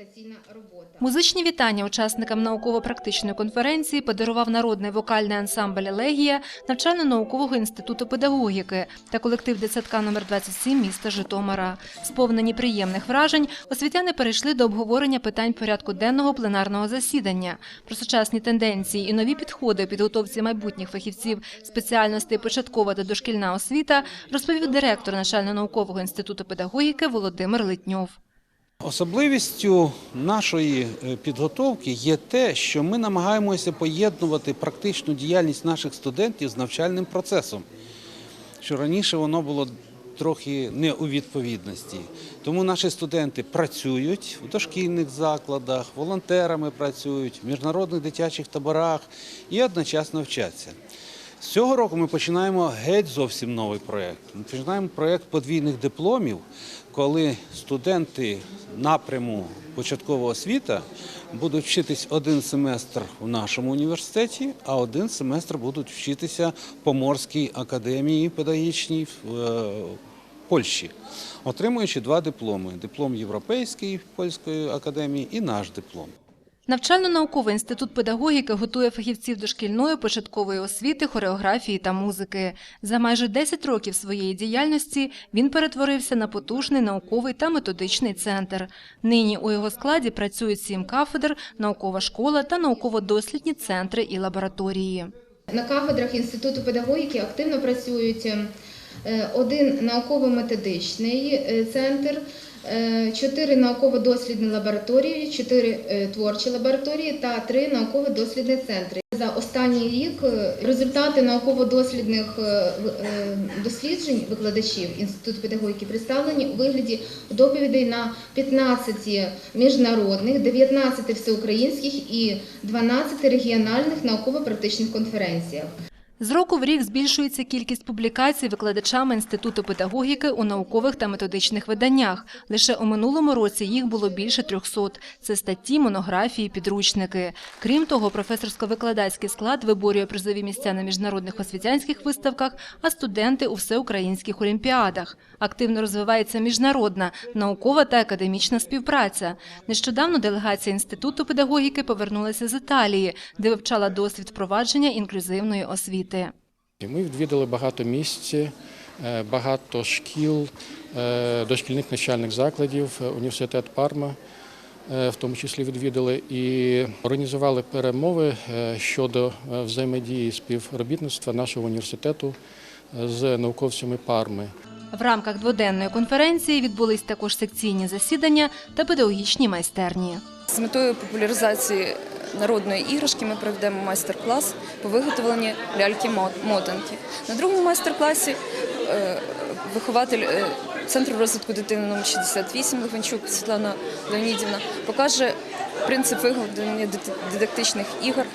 консультаційна робота. Музичні вітання учасникам науково-практичної конференції подарував народний вокальний ансамбль Елегія навчально-наукового інституту педагогіки та колектив дитсадка номер 27 міста Житомира. Сповнені приємних вражень, освітяни перейшли до обговорення питань порядку денного пленарного засідання. Про сучасні тенденції і нові підходи підготовці майбутніх фахівців спеціальностей початкова та дошкільна освіта розповів директор навчально-наукового інституту педагогіки Володимир Литньов. Особливістю нашої е, підготовки є те, що ми намагаємося поєднувати практичну діяльність наших студентів з навчальним процесом, що раніше воно було трохи не у відповідності. Тому наші студенти працюють в дошкільних закладах, волонтерами працюють, в міжнародних дитячих таборах і одночасно вчаться. З цього року ми починаємо геть зовсім новий проєкт. Ми починаємо проєкт подвійних дипломів, коли студенти напряму початкова освіта будуть вчитись один семестр в нашому університеті, а один семестр будуть вчитися в Поморській академії педагогічній в е, Польщі, отримуючи два дипломи: диплом Європейської польської академії і наш диплом. Навчально-науковий інститут педагогіки готує фахівців дошкільної початкової освіти, хореографії та музики. За майже 10 років своєї діяльності він перетворився на потужний науковий та методичний центр. Нині у його складі працюють сім кафедр, наукова школа та науково-дослідні центри і лабораторії. На кафедрах Інституту педагогіки активно працюють е, один науково-методичний е, центр, е, чотири науково-дослідні лабораторії, чотири е, творчі лабораторії та три науково-дослідні центри. За останній рік е, результати науково-дослідних е, е, досліджень викладачів Інституту педагогіки представлені у вигляді доповідей на 15 міжнародних, 19 всеукраїнських і 12 регіональних науково-практичних конференціях. З року в рік збільшується кількість публікацій викладачами Інституту педагогіки у наукових та методичних виданнях. Лише у минулому році їх було більше 300. Це статті, монографії, підручники. Крім того, професорсько-викладацький склад виборює призові місця на міжнародних освітянських виставках, а студенти у всеукраїнських олімпіадах. Активно розвивається міжнародна, наукова та академічна співпраця. Нещодавно делегація Інституту педагогіки повернулася з Італії, де вивчала досвід впровадження інклюзивної освіти. І Ми відвідали багато місць, е, багато шкіл, е, дошкільних навчальних закладів, е, університет Парма, в тому числі відвідали і організували перемови щодо взаємодії співробітництва нашого університету з науковцями Парми. В рамках дводенної конференції відбулись також секційні засідання та педагогічні майстерні. З метою популяризації народної іграшки ми проведемо майстер-клас по виготовленню ляльки-мотанки. На другому майстер-класі е, вихователь е, Центру розвитку дитини номер 68 Левенчук Світлана Леонідівна покаже принцип виготовлення дидактичних ігор